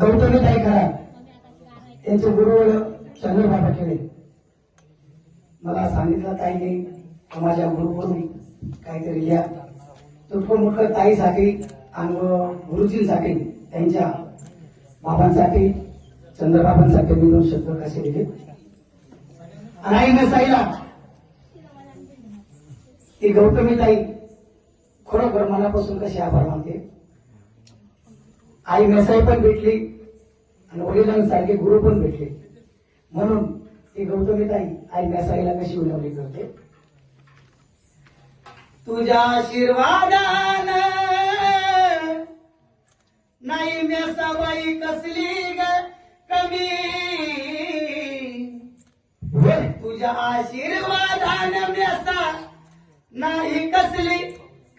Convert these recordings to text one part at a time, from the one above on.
गौतमी ताई खरा त्यांचे गुरुवड चंद्रबाबा केले. मला सांगितलं ताई नाही माझ्या गुरुवरून काहीतरी लिहा तुटकं मुटकं ताईसाठी आणि गुरुजींसाठी त्यांच्या बाबांसाठी चंद्रबाबांसाठी मी दोन शब्द कसे लिहिले आणि न साईला ती गौतमी ताई खरोखर मनापासून कशी आभार मानते? आई मेसाई पण भेटली आणि वडिलांसारखे गुरु पण भेटले. म्हणून ती गौतमी ताई आई मेसाईला कशी उलावली करते? तुझ्या आशीर्वादान नाही मेसाबाई कसली ग कमी. तुझ्या आशीर्वादान मेसा नाही कसली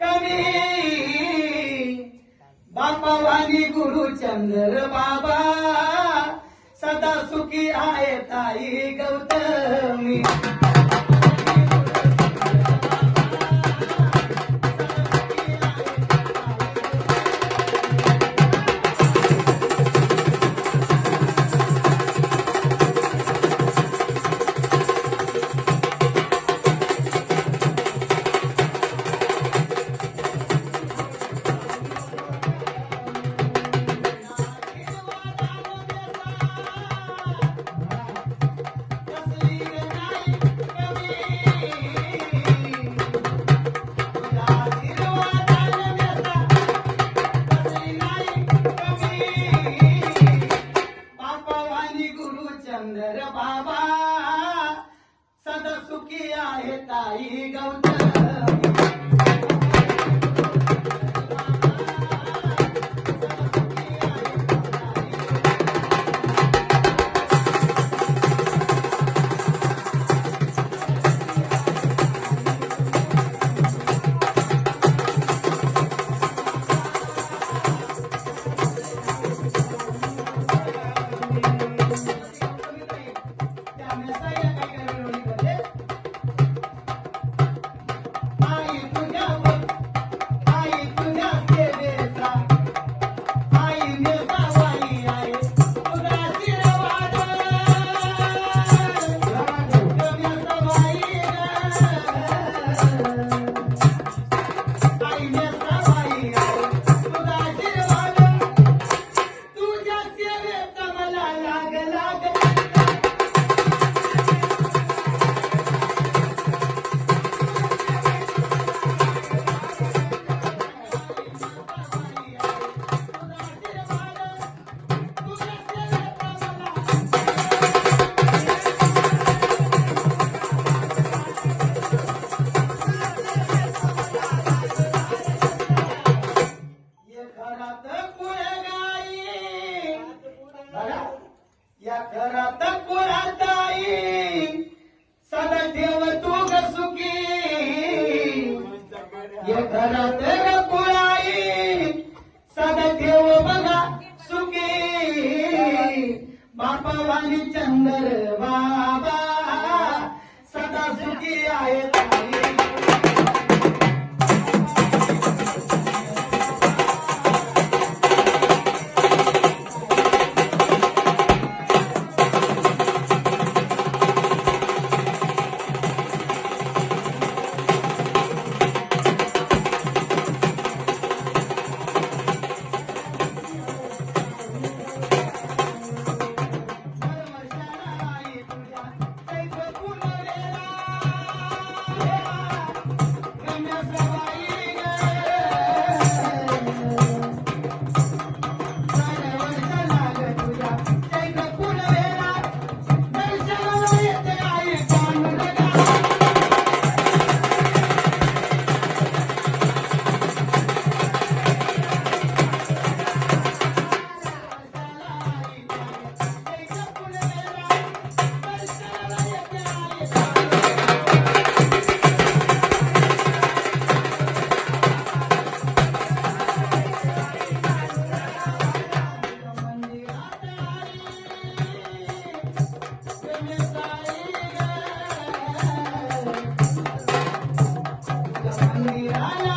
कमी. बापा वाणी गुरु चंद्र बाबा सदा सुखी आहे ताई गौतमी. बापा Hallelujah.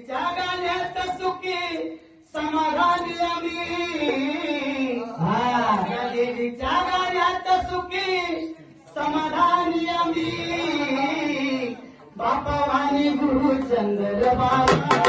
तिच्या गाण्यात सुखी समाधानी आम्ही. हा देवीच्या सुखी समाधानी आम्ही. बापावानी गुरुचंद्र बाबा